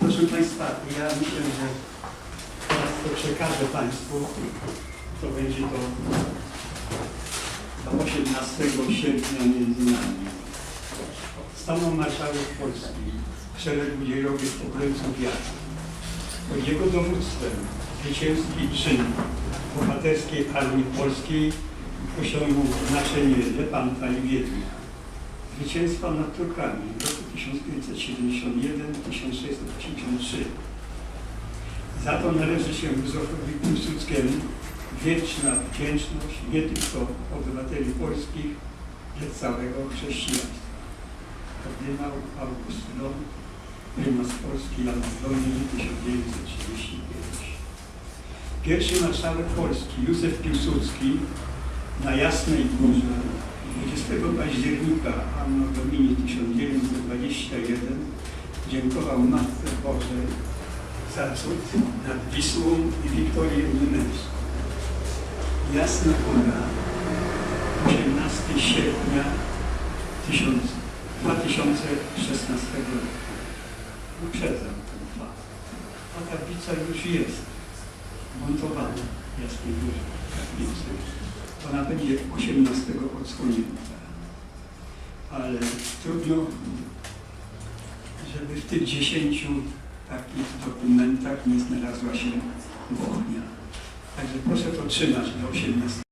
Proszę Państwa, ja myślę, że teraz to przekażę Państwu. To będzie to do 18 sierpnia między nami. Stanął marszałek Polski szeregu dziejowych obrońców wiary. Pod jego dowództwem zwycięski czyn bohaterskiej Armii Polskiej osiągnął znaczenie Lepanta i Wiednia. Zwycięstwa nad Turkami w roku 1571-1683. Za to należy się Józefowi Piłsudskiemu wieczna wdzięczność nie tylko obywateli polskich, lecz całego chrześcijaństwa. Kardynał August Lon, prymas Polski Jan Zdomny 1935. Pierwszy marszałek Polski Józef Piłsudski na Jasnej Górze 20 października Anno Domini 1921 dziękował Matce Bożej za cud nad Wisłą i Wiktorię Niemiecką. Jasna Góra 18 sierpnia 1000 2016 roku. Uprzedzam ten fakt. A tablica już jest montowana w Jasnej Górze kaplicy. Ona będzie 18 odsłonięta. Ale trudno, żeby w tych 10 takich dokumentach nie znalazła się Bochnia. Także proszę to trzymać do 18.